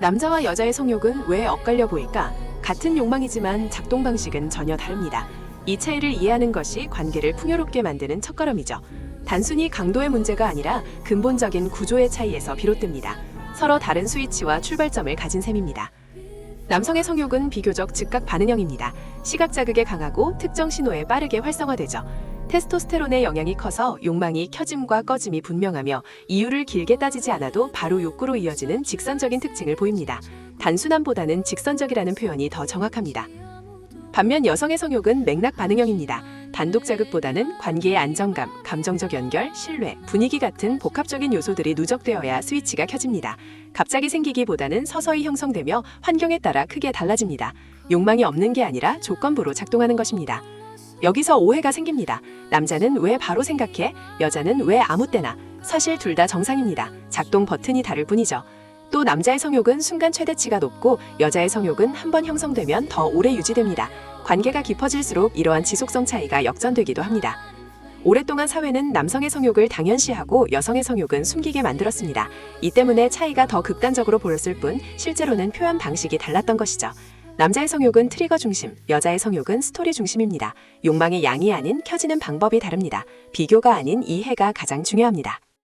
남자와 여자의 성욕은 왜 엇갈려 보일까? 같은 욕망이지만 작동 방식은 전혀 다릅니다. 이 차이를 이해하는 것이 관계를 풍요롭게 만드는 첫걸음이죠. 단순히 강도의 문제가 아니라 근본적인 구조의 차이에서 비롯됩니다. 서로 다른 스위치와 출발점을 가진 셈입니다. 남성의 성욕은 비교적 즉각 반응형입니다. 시각 자극에 강하고 특정 신호에 빠르게 활성화되죠. 테스토스테론의 영향이 커서 욕망이 켜짐과 꺼짐이 분명하며 이유를 길게 따지지 않아도 바로 욕구로 이어지는 직선적인 특징을 보입니다. 단순함보다는 직선적이라는 표현이 더 정확합니다. 반면 여성의 성욕은 맥락 반응형입니다. 단독 자극보다는 관계의 안정감, 감정적 연결, 신뢰, 분위기 같은 복합적인 요소들이 누적되어야 스위치가 켜집니다. 갑자기 생기기보다는 서서히 형성되며 환경에 따라 크게 달라집니다. 욕망이 없는 게 아니라 조건부로 작동하는 것입니다. 여기서 오해가 생깁니다. 남자는 왜 바로 생각해? 여자는 왜 아무 때나? 사실 둘 다 정상입니다. 작동 버튼이 다를 뿐이죠. 또 남자의 성욕은 순간 최대치가 높고 여자의 성욕은 한 번 형성되면 더 오래 유지됩니다. 관계가 깊어질수록 이러한 지속성 차이가 역전되기도 합니다. 오랫동안 사회는 남성의 성욕을 당연시하고 여성의 성욕은 숨기게 만들었습니다. 이 때문에 차이가 더 극단적으로 보였을 뿐 실제로는 표현 방식이 달랐던 것이죠. 남자의 성욕은 트리거 중심, 여자의 성욕은 스토리 중심입니다. 욕망의 양이 아닌 켜지는 방법이 다릅니다. 비교가 아닌 이해가 가장 중요합니다.